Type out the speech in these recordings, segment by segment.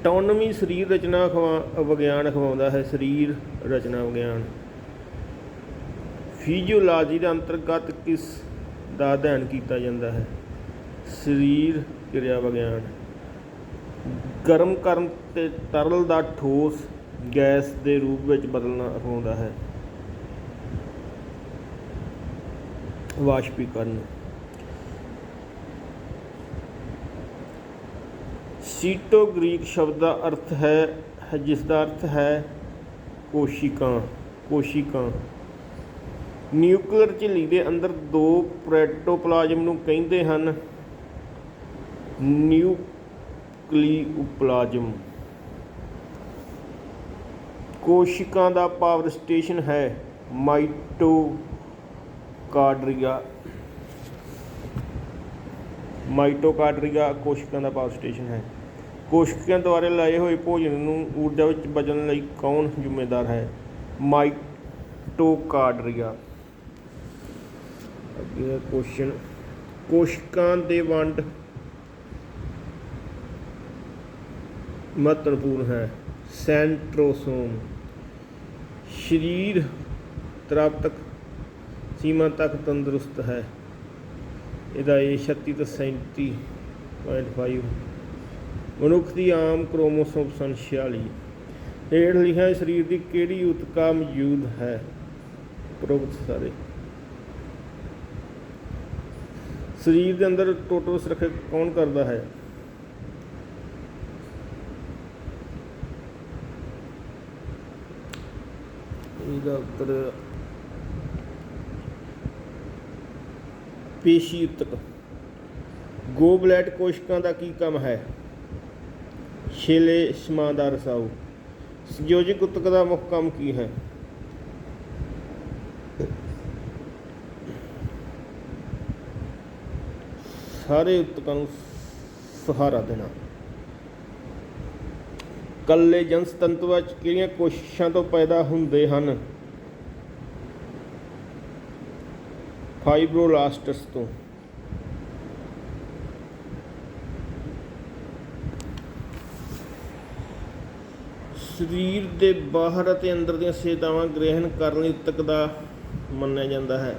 ਅਟੋਨਮੀ ਸਰੀਰ ਰਚਨਾ ਅਖਵਾ- ਵਿਗਿਆਨ ਅਖਵਾਉਂਦਾ ਹੈ, ਸਰੀਰ ਰਚਨਾ ਵਿਗਿਆਨ। ਫਿਜ਼ੀਓਲੋਜੀ ਦੇ ਅੰਤਰਗਤ ਕਿਸ ਦਾ ਅਧਿਐਨ ਕੀਤਾ ਜਾਂਦਾ ਹੈ? ਸਰੀਰ ਕਿਰਿਆ ਵਿਗਿਆਨ। ਗਰਮ ਕਰਨ ਤੇ ਤਰਲ ਦਾ ਠੋਸ ਗੈਸ ਦੇ ਰੂਪ ਵਿੱਚ ਬਦਲਣਾ ਅਖਵਾਉਂਦਾ ਹੈ। ਵਾਸ਼ਪੀਕਰਨ। ਸੀਟੋ ਗ੍ਰੀਕ ਸ਼ਬਦ ਦਾ ਅਰਥ ਹੈ ਹੈ ਜਿਸ ਦਾ ਅਰਥ ਹੈ ਕੋਸ਼ਿਕਾਂ ਕੋਸ਼ਿਕਾਂ। ਨਿਊਕਲੀਅਰ ਝਿੱਲੀ ਦੇ ਅੰਦਰ ਦੋ ਪ੍ਰੋਟੋਪਲਾਜ਼ਮ ਨੂੰ ਕਹਿੰਦੇ ਹਨ। ਨਿਊਕਲੀਓਪਲਾਜ਼ਮ ਕੋਸ਼ਿਕਾਂ ਦਾ ਪਾਵਰ ਸਟੇਸ਼ਨ ਹੈ ਮਾਈਟੋਕਾਂਡਰੀਆ। ਮਾਈਟੋਕਾਂਡਰੀਆ ਕੋਸ਼ਿਕਾਂ ਦਾ ਪਾਵਰ ਸਟੇਸ਼ਨ ਹੈ। ਕੋਸ਼ਿਕਾਂ ਦੁਆਰਾ ਲਾਏ ਹੋਏ ਭੋਜਨ ਨੂੰ ਊਰਜਾ ਵਿੱਚ ਬਦਲਣ ਲਈ ਕੌਣ ਜ਼ਿੰਮੇਦਾਰ ਹੈ? ਮਾਈਟੋਕਾਡਰੀਆ। ਅੱਗੇ ਹੈ ਕੁਐਸਚਨ ਕੋਸ਼ਿਕਾਂ ਦੇ ਵੰਡ ਮਹੱਤਵਪੂਰਨ ਹੈ। ਸੈਂਟਰੋਸੋਮ। ਸਰੀਰ ਤ੍ਰਾਪਤਕ ਸੀਮਾ ਤੱਕ ਤੰਦਰੁਸਤ ਹੈ। ਇਹਦਾ ਇਹ 36 ਤੋਂ 37.5 ਮਨੁੱਖ ਦੀ ਆਮ ਕ੍ਰੋਮੋਸੋਮ ਸਨ 46 ਹੇਠ ਲਿਖਿਆ ਸਰੀਰ ਦੀ ਕਿਹੜੀ ਉਤਕਾ ਮੌਜੂਦ ਹੈ? ਪ੍ਰੋਪਤ ਸਾਰੇ। ਸਰੀਰ ਦੇ ਅੰਦਰ ਟੋਟਲ ਸੁਰੱਖਿਆ ਕੌਣ ਕਰਦਾ ਹੈ? ਇਹਦਾ ਉੱਤਰ ਪੇਸ਼ੀ ਉਤਕ। ਗੋਬਲੈਟ ਕੋਸ਼ਿਕਾਂ ਦਾ ਕੀ ਕੰਮ ਹੈ? ਛੇਲੇ ਸਮਾਂ ਦਾ ਰਸਾਊ ਸੰਯੋਜਕ ਉਤਕ ਦਾ ਮੁੱਖ ਕੰਮ ਕੀ ਹੈ? ਸਾਰੇ ਉਤਕਾਂ ਨੂੰ ਸਹਾਰਾ ਦੇਣਾ। ਕੱਲੇ ਜਨਸ ਤੰਤੂ ਵਿੱਚ ਕਿਹੜੀਆਂ ਕੋਸ਼ਿਸ਼ਾਂ ਤੋਂ ਪੈਦਾ ਹੁੰਦੇ ਹਨ? ਫਾਈਬਰੋਲਾਸਟਸ ਤੋਂ। ਸਰੀਰ ਦੇ ਬਾਹਰ ਅਤੇ ਅੰਦਰ ਦੀਆਂ ਸੇਵਾਵਾਂ ਗ੍ਰਹਿਣ ਕਰਨ ਲਈ ਉਤਕ ਦਾ ਮੰਨਿਆ ਜਾਂਦਾ ਹੈ।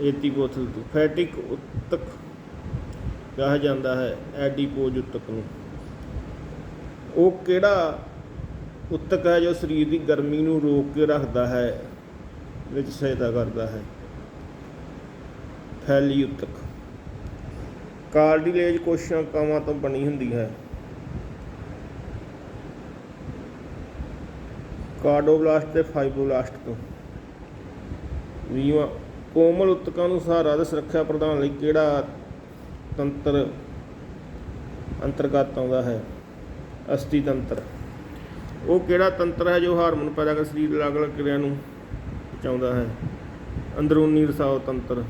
ਏਤੀਪੋਥਲ ਫੈਟਿਕ ਉਤਕ ਕਿਹਾ ਜਾਂਦਾ ਹੈ, ਐਡੀਪੋਜ ਉਤਕ ਨੂੰ। ਉਹ ਕਿਹੜਾ ਉਤਕ ਹੈ ਜੋ ਸਰੀਰ ਦੀ ਗਰਮੀ ਨੂੰ ਰੋਕ ਕੇ ਰੱਖਦਾ ਹੈ, ਵਿੱਚ ਸਹਾਇਤਾ ਕਰਦਾ ਹੈ? ਫੈਲੀ ਉਤਕ। ਕਾਰਡੀਲੇਜ ਕੋਸ਼ਿਕਾਵਾਂ ਤੋਂ ਬਣੀ ਹੁੰਦੀ ਹੈ। ਕਾਰਡੋਬਲਾਸਟ ਤੇ ਫਾਈਬਰੋਬਲਾਸਟ ਤੋਂ। ਵੀਵਾਂ, ਕੋਮਲ ਉਤਕਾਂ ਨੂੰ ਸਹਾਰਾ ਤੇ ਸੁਰੱਖਿਆ ਪ੍ਰਦਾਨ ਲਈ ਕਿਹੜਾ ਤੰਤਰ ਅੰਤਰਗਤ ਆਉਂਦਾ ਹੈ? ਅਸਥੀ ਤੰਤਰ ਉਹ ਕਿਹੜਾ ਤੰਤਰ ਹੈ ਜੋ ਹਾਰਮੋਨ ਪੈਦਾ ਕਰ ਸਰੀਰ ਦੇ ਅਲੱਗ-ਅਲੱਗ ਕਿਰਿਆ ਨੂੰ ਪਹੁੰਚਾਉਂਦਾ ਹੈ? ਅੰਦਰੂਨੀ ਰਸਾਓ ਤੰਤਰ।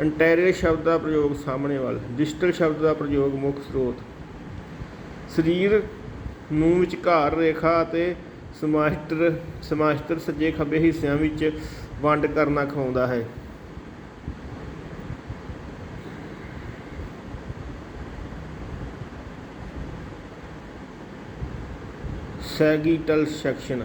ਇੰਟੈਰੀਅਰ ਸ਼ਬਦ ਦਾ ਪ੍ਰਯੋਗ ਸਾਹਮਣੇ ਵੱਲ। ਡਿਜੀਟਲ ਸ਼ਬਦ ਦਾ ਪ੍ਰਯੋਗ ਮੁੱਖ ਸਰੋਤ। ਸਰੀਰ ਨੂੰ ਵਿਚਕਾਰ ਰੇਖਾ ਅਤੇ ਸਮਾਸ਼ਟਰ ਸਮਾਸ਼ਟਰ ਸੱਜੇ ਖੱਬੇ ਹਿੱਸਿਆਂ ਵਿੱਚ ਵੰਡ ਕਰਨਾ ਖਵਾਉਂਦਾ ਹੈ। ਸੈਗੀਟਲ ਸੈਕਸ਼ਨ